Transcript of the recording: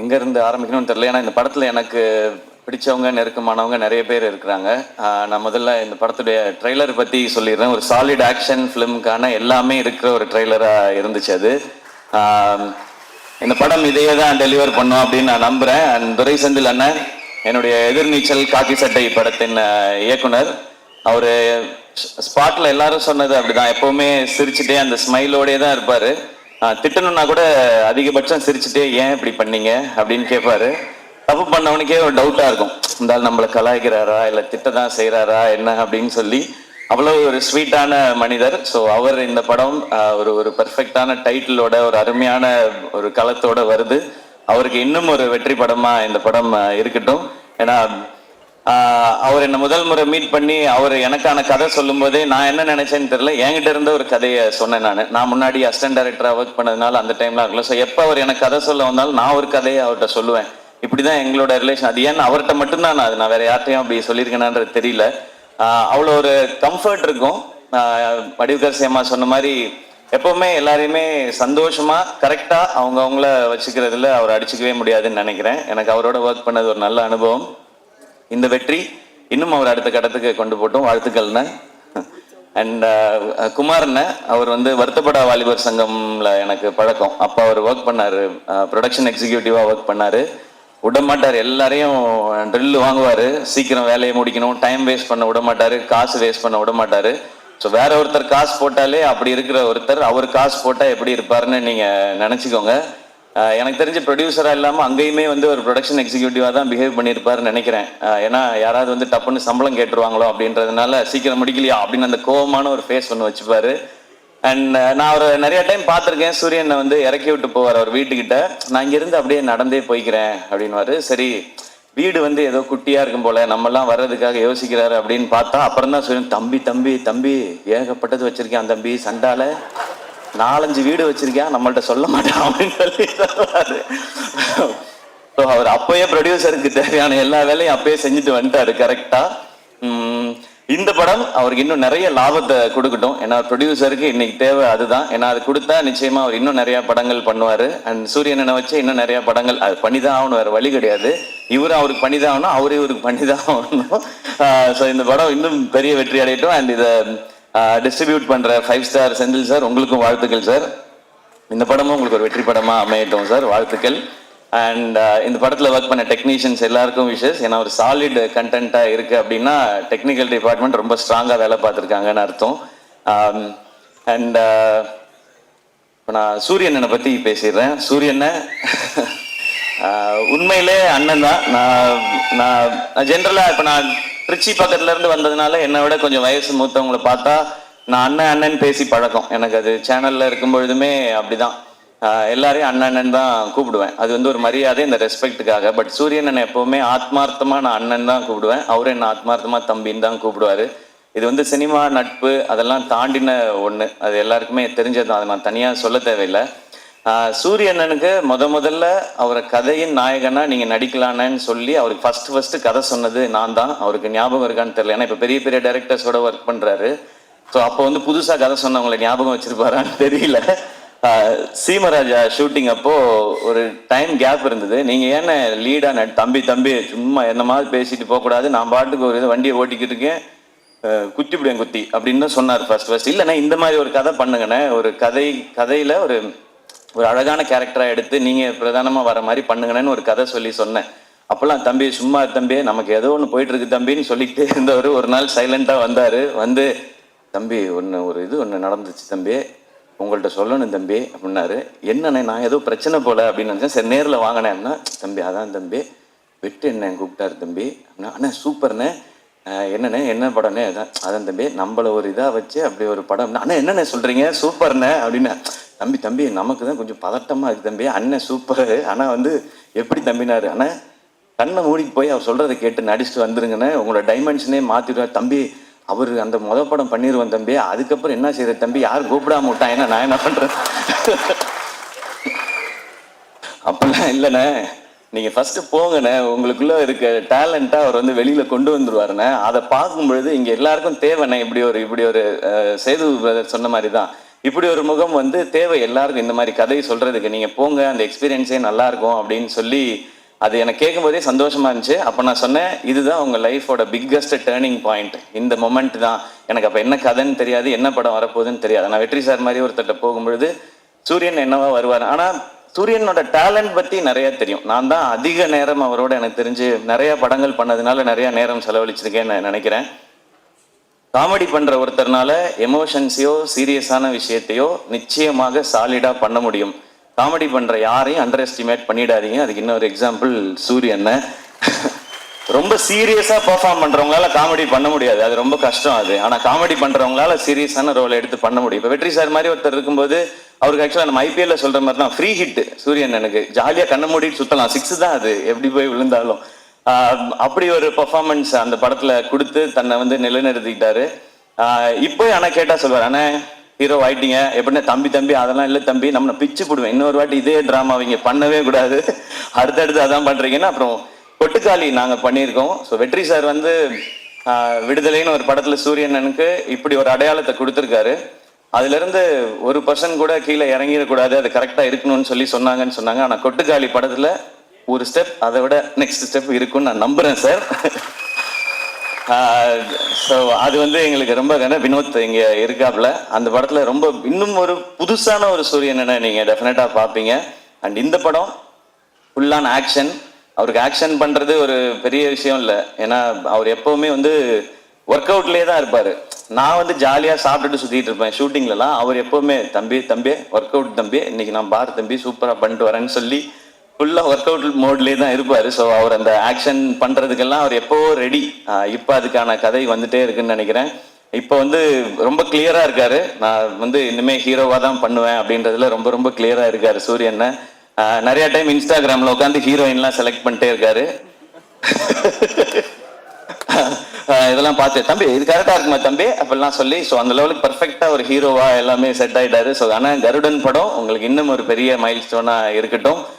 எங்கேருந்து ஆரம்பிக்கணும்னு தெரியல. ஏன்னா இந்த படத்தில் எனக்கு பிடிச்சவங்க நெருக்கமானவங்க நிறைய பேர் இருக்கிறாங்க. நான் முதல்ல இந்த படத்துடைய ட்ரெய்லர் பற்றி சொல்லிடுறேன். ஒரு சாலிட் ஆக்ஷன் ஃபிலிமுக்கான எல்லாமே இருக்கிற ஒரு ட்ரெய்லராக இருந்துச்சு அது. இந்த படம் இதையே தான் டெலிவர் பண்ணோம் அப்படின்னு நான் நம்புகிறேன் அண்ட் துரை செந்தில் அண்ணன் என்னுடைய எதிர்நீச்சல் காக்கி சட்டை படத்தின் இயக்குனர். அவர் ஸ்பாட்டில் எல்லாரும் சொன்னது அப்படிதான். எப்பவுமே சிரிச்சுட்டே அந்த ஸ்மைலோடே தான் இருப்பாரு. திட்டணும்னா கூட அதிகபட்சம் சிரிச்சுட்டே ஏன் இப்படி பண்ணீங்க அப்படின்னு கேட்பாரு தப்பு பண்ணவனுக்கே ஒரு டவுட்டா இருக்கும். இந்த ஆள் நம்மளை கலாய்க்கிறாரா? இல்ல திட்டதான் செய்கிறாரா செய்யறாரா என்ன? அப்படின்னு சொல்லி அவ்வளவு ஒரு ஸ்வீட்டான மனிதர். ஸோ அவர் இந்த படம் ஒரு ஒரு பர்ஃபெக்டான டைட்டிலோட ஒரு அருமையான ஒரு களத்தோட வருது. அவருக்கு இன்னும் ஒரு வெற்றி படமா இந்த படம் இருக்கட்டும். ஏன்னா அவர் என்னை முதல் முறை மீட் பண்ணி அவர் எனக்கான கதை சொல்லும் போதே நான் என்ன நினைச்சேன்னு தெரியல. என்கிட்ட இருந்த ஒரு கதையை சொன்னேன் நான். நான் முன்னாடி அசிஸ்டன்ட் டைரக்டராக ஒர்க் பண்ணதுனால அந்த டைம்ல இருக்கல. ஸோ எப்போ அவர் எனக்கு கதை சொல்ல வந்தாலும் நான் ஒரு கதையை அவர்கிட்ட சொல்லுவேன். இப்படிதான் எங்களோட ரிலேஷன் அது ஏன் அவர்கிட்ட மட்டும்தான் நான் அது நான் வேற யார்ட்டையும் அப்படி சொல்லியிருக்கேனான்றது தெரியல. அவ்வளோ ஒரு கம்ஃபர்ட் இருக்கும். ஆஹ் வடிவுகர் சேமா சொன்ன மாதிரி எப்பவுமே எல்லாரையுமே சந்தோஷமா கரெக்டா அவங்க அவங்கள வச்சுக்கிறதுல அவர் அடிச்சுக்கவே முடியாதுன்னு நினைக்கிறேன். எனக்கு அவரோட ஒர்க் பண்ணது ஒரு நல்ல அனுபவம். இந்த வெற்றி இன்னும் அவர் அடுத்த கட்டத்துக்கு கொண்டு போட்டோம். வாழ்த்துக்கள்னு அண்ட் uh, குமார்ண்ண அவர் வந்து வருத்தப்படா வாலிபர் சங்கம்ல எனக்கு பழக்கம். அப்போ அவர் ஒர்க் பண்ணாரு. ப்ரொடக்ஷன் எக்ஸிக்யூட்டிவாக ஒர்க் பண்ணாரு. விடமாட்டார். எல்லாரையும் ட்ரில் வாங்குவார். சீக்கிரம் வேலையை முடிக்கணும். டைம் வேஸ்ட் பண்ண விடமாட்டார். காசு வேஸ்ட் பண்ண விடமாட்டார். ஸோ வேற ஒருத்தர் காசு போட்டாலே அப்படி இருக்கிற ஒருத்தர் அவர் காசு போட்டால் எப்படி இருப்பாருன்னு நீங்கள் நினச்சிக்கோங்க. எனக்கு தெரிஞ்ச ப்ரொடியூசராக இல்லாமல் அங்கேயுமே வந்து ஒரு ப்ரொடக்ஷன் எக்ஸிக்யூட்டிவாக தான் பிஹேவ் பண்ணியிருப்பாருன்னு நினைக்கிறேன். ஏன்னா யாராவது வந்து டப்புன்னு சம்பளம் கேட்டுருவாங்களோ அப்படின்றதுனால சீக்கிரம் முடிக்கலையா அப்படின்னு அந்த கோபமான ஒரு ஃபேஸ் ஒன்று வச்சுப்பாரு. அண்ட் நான் அவர் நிறைய டைம் பார்த்துருக்கேன். சூரியனை வந்து இறக்கி விட்டு போவார் அவர் வீட்டுக்கிட்ட. நான் இங்கேருந்து அப்படியே நடந்தே போய்க்கிறேன் அப்படின்வாரு சரி வீடு வந்து ஏதோ குட்டியாக இருக்கும் போல நம்மலாம் வர்றதுக்காக யோசிக்கிறாரு அப்படின்னு பார்த்தா அப்புறம் தான் சூரியன் தம்பி தம்பி தம்பி ஏகப்பட்டது வச்சிருக்கேன் தம்பி சண்டால நாலஞ்சு வீடு வச்சிருக்கேன் நம்மள்ட்ட சொல்ல மாட்டான் அப்படின்னு சொல்லி சொல்லுவாரு ஸோ அவர் அப்பயே ப்ரொடியூசருக்கு தேவையான எல்லா வேலையும் அப்பயே செஞ்சுட்டு வந்துட்டாரு கரெக்டா இந்த படம் அவருக்கு இன்னும் நிறைய லாபத்தை கொடுக்கட்டும். ஏன்னா ப்ரொடியூசருக்கு இன்னைக்கு தேவை அதுதான். ஏன்னா அது கொடுத்தா நிச்சயமா அவர் இன்னும் நிறைய படங்கள் பண்ணுவாரு. அண்ட் சூரியனை வச்சு இன்னும் நிறைய படங்கள் அது பண்ணிதான் ஆகணும் வேற வழி கிடையாது. இவரும் அவருக்கு பண்ணிதான் ஆகணும் அவரே இவருக்கு பண்ணிதான் ஆகணும். ஸோ இந்த படம் இன்னும் பெரிய வெற்றி அடையட்டும். அண்ட் இதை டிஸ்ட்ரிபியூட் பண்ற ஃபைவ் ஸ்டார் செந்தில் சார் உங்களுக்கும் வாழ்த்துக்கள் சார் இந்த படமும் உங்களுக்கு ஒரு வெற்றி படமா அமையட்டும் சார் வாழ்த்துக்கள். அண்ட் இந்த படத்துல ஒர்க் பண்ண டெக்னீஷியன்ஸ் எல்லாருக்கும் விஷஸ் ஏன்னா ஒரு சாலிட் கண்டென்ட்டா இருக்கு அப்படின்னா டெக்னிக்கல் டிபார்ட்மெண்ட் ரொம்ப ஸ்ட்ராங்கா வேலை பார்த்துருக்காங்கன்னு அர்த்தம். அண்ட் இப்போ நான் சூரியனை பத்தி பேசிடுறேன். சூரியனை உண்மையிலே அண்ணன் தான். நான் நான் ஜென்ரலா இப்போ நான் திருச்சி பக்கத்துல இருந்து வந்ததுனால என்னை விட கொஞ்சம் வயசு மூத்தவங்களை பார்த்தா நான் அண்ணன் அண்ணன் பேசி பழக்கம். எனக்கு அது சேனல்ல இருக்கும் பொழுதுமே அப்படிதான். எல்லாரையும் அண்ணன் அண்ணன் தான் கூப்பிடுவேன். அது வந்து ஒரு மரியாதை இந்த ரெஸ்பெக்ட்டுக்காக பட் சூரியன் என்னை எப்பவுமே ஆத்மார்த்தமா நான் அண்ணன் தான் கூப்பிடுவேன். அவரும் என்ன ஆத்மார்த்தமா தம்பின்னு தான் கூப்பிடுவாரு. இது வந்து சினிமா நட்பு அதெல்லாம் தாண்டின ஒண்ணு. அது எல்லாருக்குமே தெரிஞ்சது அதை நான் தனியா சொல்ல தேவையில்லை. சூரியண்ணனுக்கு முத முதல்ல அவரை கதையின் நாயகனா நீங்க நடிக்கலானேன்னு சொல்லி அவருக்கு ஃபர்ஸ்ட் ஃபர்ஸ்ட் கதை சொன்னது நான் தான். அவருக்கு ஞாபகம் இருக்கான்னு தெரியல. ஏன்னா இப்ப பெரிய பெரிய டைரக்டர்ஸோட ஒர்க் பண்றாரு. ஸோ அப்போ வந்து புதுசா கதை சொன்னவங்களை ஞாபகம் வச்சிருப்பாரான்னு தெரியல. சீமராஜா ஷூட்டிங் அப்போ ஒரு டைம் கேப் இருந்தது. நீங்க ஏன்னா லீடா தம்பி தம்பி சும்மா என்ன மாதிரி பேசிட்டு போக கூடாது. நான் பாட்டுக்கு ஒரு வண்டியை ஓட்டிக்கிட்டு இருக்கேன். குத்தி விடுவேன் குத்தி அப்படின்னு தான் சொன்னார் ஃபர்ஸ்ட் ஃபர்ஸ்ட் இல்லைண்ணே இந்த மாதிரி ஒரு கதை பண்ணுங்கண்ணே. ஒரு கதை கதையில ஒரு ஒரு அழகான கேரக்டரா எடுத்து நீங்க பிரதானமா வர மாதிரி பண்ணுங்கன்னு ஒரு கதை சொல்லி சொன்னேன். அப்பெல்லாம் தம்பி சும்மா தம்பி நமக்கு ஏதோ ஒன்று போயிட்டு இருக்கு தம்பின்னு சொல்லிக்கிட்டே இருந்தவர். ஒரு நாள் சைலண்டா வந்தாரு. வந்து தம்பி ஒன்று ஒரு இது ஒன்று நடந்துச்சு தம்பி. உங்கள்கிட்ட சொல்லணும் தம்பி அப்படின்னாரு. என்னண்ணே நான் ஏதோ பிரச்சனை போல அப்படின்னு நினச்சேன். சரி நேரில் வாங்கினேன்னா தம்பி அதான் தம்பி. வெட்டு என்ன கூப்பிட்டாரு தம்பி? அப்படின்னா அண்ணா சூப்பர்ண்ணே. என்னண்ணே என்ன படம்னே அதான் அதான் தம்பி நம்மள ஒரு இதாக வச்சு அப்படி ஒரு படம். அண்ணா என்னண்ணே சொல்கிறீங்க சூப்பர்ண்ணே. அப்படின்னு தம்பி தம்பி நமக்கு தான் கொஞ்சம் பதட்டமாக இருக்குது தம்பி. அண்ணன் சூப்பர் ஆனால் வந்து எப்படி தம்பினார்? ஆனால் கண்ணை மூடிக்கு போய் அவர் சொல்கிறத கேட்டு நடிச்சுட்டு வந்துருங்கண்ணே. உங்களோட டைமென்ஷனே மாற்றிடுவார் தம்பி அவர் அந்த முத படம் பண்ணிடுவோம் தம்பி. அதுக்கப்புறம் என்ன செய்கிற தம்பி? யார் கூப்பிடாம விட்டான் என்ன? நான் என்ன பண்ணுறேன் அப்படிலாம் இல்லைண்ணே. நீங்கள் ஃபஸ்ட்டு போங்கண்ணே. உங்களுக்குள்ளே இருக்க டேலண்ட்டாக அவர் வந்து வெளியில் கொண்டு வந்துடுவாருண்ணே அதை பார்க்கும் பொழுது இங்கே எல்லாருக்கும் தேவைண்ணே. இப்படி ஒரு இப்படி ஒரு சேது சொன்ன மாதிரி தான் இப்படி ஒரு முகம் வந்து தேவை எல்லாருக்கும் இந்த மாதிரி கதை சொல்றதுக்கு. நீங்க போங்க அந்த எக்ஸ்பீரியன்ஸே நல்லா இருக்கும் அப்படின்னு சொல்லி அது எனக்கு கேட்கும்போதே சந்தோஷமா இருந்துச்சு. அப்போ நான் சொன்னேன் இதுதான் உங்க லைஃபோட பிக்கஸ்ட் டேர்னிங் பாயிண்ட் இந்த மொமெண்ட் தான். எனக்கு அப்போ என்ன கதைன்னு தெரியாது என்ன படம் வரப்போகுதுன்னு தெரியாது. நான் வெற்றி சார் மாதிரி ஒருத்தட்ட போகும்பொழுது சூரியன் என்னவா வருவார். ஆனா சூரியனோட டேலண்ட் பத்தி நிறைய தெரியும். நான் தான் அதிக நேரம் அவரோட எனக்கு தெரிஞ்சு நிறைய படங்கள் பண்ணதுனால நிறைய நேரம் செலவழிச்சிருக்கேன்னு நான் நினைக்கிறேன். காமெடி பண்ற ஒருத்தர்னால எமோஷன்ஸையோ சீரியஸான விஷயத்தையோ நிச்சயமாக சாலிடா பண்ண முடியும். காமெடி பண்ற யாரையும் அண்டர் எஸ்டிமேட் பண்ணிடாதீங்க. அதுக்கு இன்னொரு எக்ஸாம்பிள் சூரியன் ரொம்ப சீரியஸா பெர்ஃபார்ம் பண்றவங்களால காமெடி பண்ண முடியாது. அது ரொம்ப கஷ்டம் அது. ஆனா காமெடி பண்றவங்களால சீரியஸான ரோல் எடுத்து பண்ண முடியும். இப்ப வெற்றி சார் மாதிரி ஒருத்தர் இருக்கும்போது அவருக்கு ஆக்சுவலா நம்ம ஐபிஎல்ல சொல்ற மாதிரி தான் ஃப்ரீ ஹிட் சூரியன் எனக்கு ஜாலியா கண்ண மூடிட்டு சுத்தலாம். சிக்ஸ் தான் அது. எப்படி போய் விழுந்தாலும். அப்படி ஒரு பெர்ஃபார்மன்ஸ் அந்த படத்துல கொடுத்து தன்னை வந்து நிலைநிறுத்திக்கிட்டாரு. இப்போ ஆனா கேட்டா சொல்வார் அண்ணே ஹீரோ ஆயிட்டீங்க. எப்படின்னா தம்பி தம்பி அதெல்லாம் இல்லை தம்பி நம்ம பிச்சு போடுவேன். இன்னொரு வாட்டி இதே ட்ராமா அவங்க பண்ணவே கூடாது. அடுத்தடுத்து அதான் பண்றீங்கன்னா அப்புறம் கொட்டுக்காளி நாங்க பண்ணியிருக்கோம். ஸோ வெற்றி சார் வந்து விடுதலைன்னு ஒரு படத்துல சூரியனனுக்கு இப்படி ஒரு அடையாளத்தை கொடுத்துருக்காரு. அதுல இருந்து ஒரு பர்சன் கூட கீழே இறங்கிடக்கூடாது. அது கரெக்டா இருக்கணும்னு சொல்லி சொன்னாங்கன்னு சொன்னாங்க. ஆனா கொட்டுக்காளி படத்துல ஒரு ஸ்டெப் அதை விட நெக்ஸ்ட் ஸ்டெப் இருக்கும்னு நான் நம்புறேன் சார் ஸோ அது வந்து எங்களுக்கு ரொம்ப கன வினோத் இங்கே இருக்காப்புல. அந்த படத்தில் ரொம்ப இன்னும் ஒரு புதுசான ஒரு சூரியனை நீங்கள் டெஃபினட்டாக பார்ப்பீங்க அண்ட் இந்த படம் ஃபுல்லான ஆக்ஷன் அவருக்கு ஆக்ஷன் பண்ணுறது ஒரு பெரிய விஷயம் இல்லை. ஏன்னா அவர் எப்போவுமே வந்து ஒர்க் அவுட்லேயே தான் இருப்பார். நான் வந்து ஜாலியாக சாப்பிட்டுட்டு சுற்றிட்டு இருப்பேன். ஷூட்டிங்லலாம் அவர் எப்போவுமே தம்பி தம்பி ஒர்க் அவுட் தம்பி. இன்னைக்கு நான் பார் தம்பி சூப்பராக பண்ணிட்டு வரேன்னு சொல்லி ஃபுல்லாக ஒர்க் அவுட் மோட்லேயே தான் இருப்பார். ஸோ அவர் அந்த ஆக்ஷன் பண்ணுறதுக்கெல்லாம் அவர் எப்போ ரெடி இப்போ அதுக்கான கதை வந்துட்டே இருக்குன்னு நினைக்கிறேன். இப்போ வந்து ரொம்ப கிளியராக இருக்கார். நான் வந்து இன்னுமே ஹீரோவாக தான் பண்ணுவேன் அப்படின்றதுல ரொம்ப ரொம்ப கிளியராக இருக்கார் சூரியனை. நிறைய டைம் இன்ஸ்டாகிராமில் உட்காந்து ஹீரோயின்லாம் செலக்ட் பண்ணிட்டே இருக்காரு. இதெல்லாம் பார்த்து தம்பி இது கரெக்டாக இருக்குமா தம்பி? அப்படிலாம் சொல்லி ஸோ அந்த லெவலுக்கு பர்ஃபெக்டாக ஒரு ஹீரோவாக எல்லாமே செட் ஆகிட்டாரு ஸோ ஆனால் கருடன் படம் உங்களுக்கு இன்னும் ஒரு பெரிய மைல் இருக்கட்டும்.